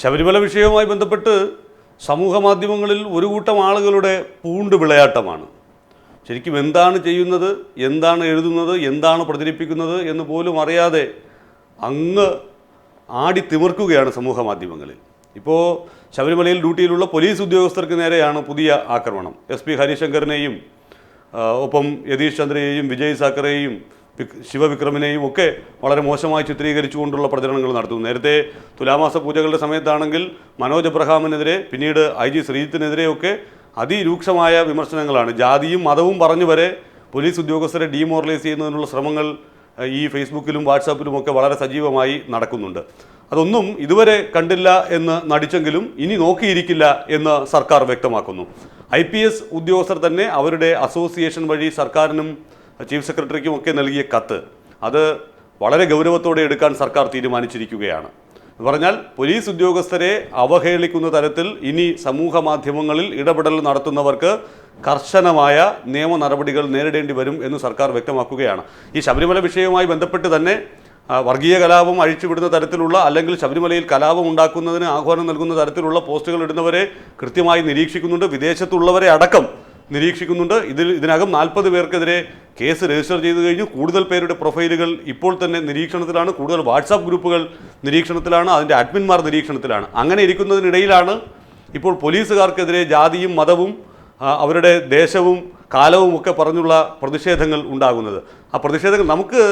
ശബരിമല വിഷയവുമായി ബന്ധപ്പെട്ട് സമൂഹ മാധ്യമങ്ങളിൽ ഒരു കൂട്ടം ആളുകളുടെ പൂണ്ട് വിളയാട്ടമാണ്. ശരിക്കും എന്താണ് ചെയ്യുന്നത് എന്താണ് എഴുതുന്നത് എന്താണ് പ്രചരിപ്പിക്കുന്നത് എന്ന് പോലും അറിയാതെ അങ്ങ് ആടി തിമിർക്കുകയാണ് സമൂഹ മാധ്യമങ്ങളിൽ. ഇപ്പോൾ ശബരിമലയിൽ ഡ്യൂട്ടിയിലുള്ള പോലീസ് ഉദ്യോഗസ്ഥർക്ക് നേരെയാണ് പുതിയ ആക്രമണം. എസ് പി ഹരിശങ്കറിനെയും ഒപ്പം യതീഷ് ചന്ദ്രയെയും വിജയ് സാക്കറെയും ശിവവിക്രമിനെയും ഒക്കെ വളരെ മോശമായി ചിത്രീകരിച്ചുകൊണ്ടുള്ള പ്രചരണങ്ങൾ നടത്തുന്നു. നേരത്തെ തുലാമാസ പൂജകളുടെ സമയത്താണെങ്കിൽ മനോജ് എബ്രഹാമിനെതിരെ പിന്നീട് ഐ ജി ശ്രീജിത്തിനെതിരെയൊക്കെ അതിരൂക്ഷമായ വിമർശനങ്ങളാണ്. ജാതിയും മതവും പറഞ്ഞു വരെ പോലീസ് ഉദ്യോഗസ്ഥരെ ഡീമോറലൈസ് ചെയ്യുന്നതിനുള്ള ശ്രമങ്ങൾ ഈ ഫേസ്ബുക്കിലും വാട്സാപ്പിലും ഒക്കെ വളരെ സജീവമായി നടക്കുന്നുണ്ട്. അതൊന്നും ഇതുവരെ കണ്ടില്ല എന്ന് നടിച്ചെങ്കിലും ഇനി നോക്കിയിരിക്കില്ല എന്ന് സർക്കാർ വ്യക്തമാക്കുന്നു. ഐ ഉദ്യോഗസ്ഥർ തന്നെ അവരുടെ അസോസിയേഷൻ വഴി സർക്കാരിനും ചീഫ് സെക്രട്ടറിക്കും ഒക്കെ നൽകിയ കത്ത് അത് വളരെ ഗൗരവത്തോടെ എടുക്കാൻ സർക്കാർ തീരുമാനിച്ചിരിക്കുകയാണ്. പറഞ്ഞാൽ പോലീസ് ഉദ്യോഗസ്ഥരെ അവഹേളിക്കുന്ന തരത്തിൽ ഇനി സമൂഹ മാധ്യമങ്ങളിൽ ഇടപെടൽ നടത്തുന്നവർക്ക് കർശനമായ നിയമ നടപടികൾ നേരിടേണ്ടി വരും എന്ന് സർക്കാർ വ്യക്തമാക്കുകയാണ്. ഈ ശബരിമല വിഷയവുമായി ബന്ധപ്പെട്ട് തന്നെ വർഗീയ കലാപം അഴിച്ചുവിടുന്ന തരത്തിലുള്ള അല്ലെങ്കിൽ ശബരിമലയിൽ കലാപം ഉണ്ടാക്കുന്നതിന് ആഹ്വാനം നൽകുന്ന തരത്തിലുള്ള പോസ്റ്റുകൾ ഇടുന്നവരെ കൃത്യമായി നിരീക്ഷിക്കുന്നുണ്ട്. വിദേശത്തുള്ളവരെ അടക്കം നിരീക്ഷിക്കുന്നുണ്ട്. ഇതിൽ ഇതിനകം നാൽപ്പത് പേർക്കെതിരെ കേസ് രജിസ്റ്റർ ചെയ്ത് കഴിഞ്ഞു. കൂടുതൽ പേരുടെ പ്രൊഫൈലുകൾ ഇപ്പോൾ തന്നെ നിരീക്ഷണത്തിലാണ്. കൂടുതൽ വാട്സാപ്പ് ഗ്രൂപ്പുകൾ നിരീക്ഷണത്തിലാണ്. അതിന്റെ അഡ്മിന്മാർ നിരീക്ഷണത്തിലാണ്. അങ്ങനെ ഇരിക്കുന്നതിനിടയിലാണ് ഇപ്പോൾ പോലീസുകാർക്കെതിരെ ജാതിയും മതവും അവരുടെ ദേശവും കാലവും ഒക്കെ പറഞ്ഞുള്ള പ്രതിഷേധങ്ങൾ ഉണ്ടാകുന്നത്. ആ പ്രതിഷേധങ്ങൾ നമുക്ക്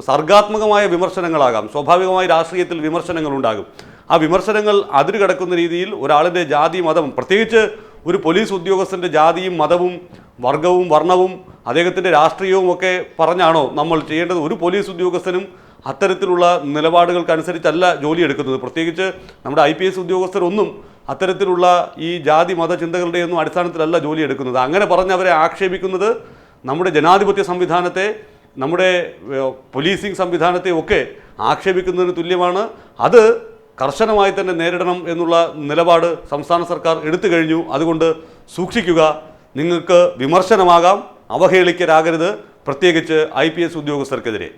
സർഗാത്മകമായ വിമർശനങ്ങളാകാം. സ്വാഭാവികമായ രാഷ്ട്രീയത്തിൽ വിമർശനങ്ങൾ ഉണ്ടാകും. ആ വിമർശനങ്ങൾ അതിര് കടക്കുന്ന രീതിയിൽ ഒരാളിന്റെ ജാതി മതം പ്രത്യേകിച്ച് ഒരു പോലീസ് ഉദ്യോഗസ്ഥന്റെ ജാതിയും മതവും വർഗവും വർണവും അദ്ദേഹത്തിന്റെ രാഷ്ട്രീയവും ഒക്കെ പറഞ്ഞാണോ നമ്മൾ ചെയ്യേണ്ടത്? ഒരു പോലീസ് ഉദ്യോഗസ്ഥനും അത്തരത്തിലുള്ള നിലപാടുകൾക്കനുസരിച്ചല്ല ജോലി എടുക്കുന്നത് പ്രത്യേകിച്ച് നമ്മുടെ ഐ പി എസ് ഉദ്യോഗസ്ഥരൊന്നും അത്തരത്തിലുള്ള ഈ ജാതി മത ചിന്തകളുടെയൊന്നും അടിസ്ഥാനത്തിലല്ല ജോലി എടുക്കുന്നത് അങ്ങനെ പറഞ്ഞ് അവരെ ആക്ഷേപിക്കുന്നത് നമ്മുടെ ജനാധിപത്യ സംവിധാനത്തെ നമ്മുടെ പോലീസിംഗ് സംവിധാനത്തെ ഒക്കെ ആക്ഷേപിക്കുന്നതിന് തുല്യമാണ്. അത് കർശനമായി തന്നെ നേരിടണം എന്നുള്ള നിലപാട് സംസ്ഥാന സർക്കാർ എടുത്തു കഴിഞ്ഞു. അതുകൊണ്ട് സൂക്ഷിക്കുക. നിങ്ങൾക്ക് വിമർശനമാകാം. അവഹേളിക്കരാകരുത്. പ്രത്യേകിച്ച് ഐ പി എസ് ഉദ്യോഗസ്ഥർക്കെതിരെ.